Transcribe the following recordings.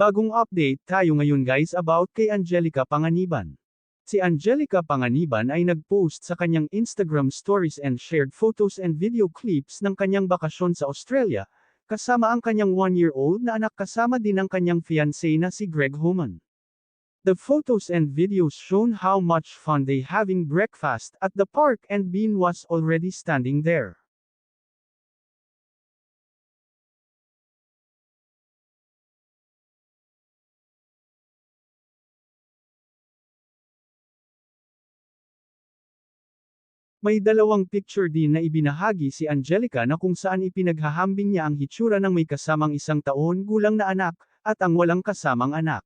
Bagong update tayo ngayon guys about kay Angelica Panganiban. Si Angelica Panganiban ay nag-post sa kanyang Instagram stories and shared photos and video clips ng kanyang bakasyon sa Australia, kasama ang kanyang one-year-old na anak kasama din ang kanyang fiancé na si Greg Homan. The photos and videos shown how much fun they having breakfast at the park and Bean was already standing there. May dalawang picture din na ibinahagi si Angelica na kung saan ipinaghahambing niya ang hitsura ng may kasamang isang taon gulang na anak, at ang walang kasamang anak.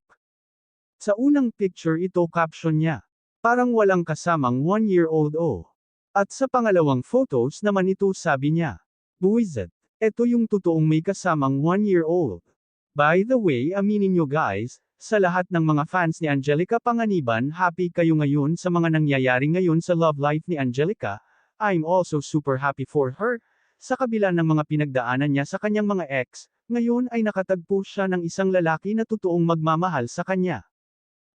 Sa unang picture ito caption niya, parang walang kasamang one-year-old o. At sa pangalawang photos naman ito sabi niya, Buwizet, eto yung totoong may kasamang one-year-old. By the way aminin nyo guys, sa lahat ng mga fans ni Angelica Panganiban happy kayo ngayon sa mga nangyayari ngayon sa love life ni Angelica, I'm also super happy for her, sa kabila ng mga pinagdaanan niya sa kanyang mga ex, ngayon ay nakatagpo siya ng isang lalaki na totoong magmamahal sa kanya.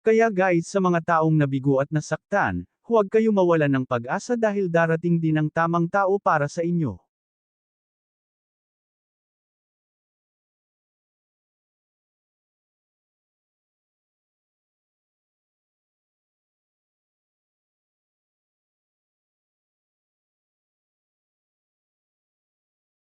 Kaya guys sa mga taong nabigo at nasaktan, huwag kayo mawalan ng pag-asa dahil darating din ang tamang tao para sa inyo.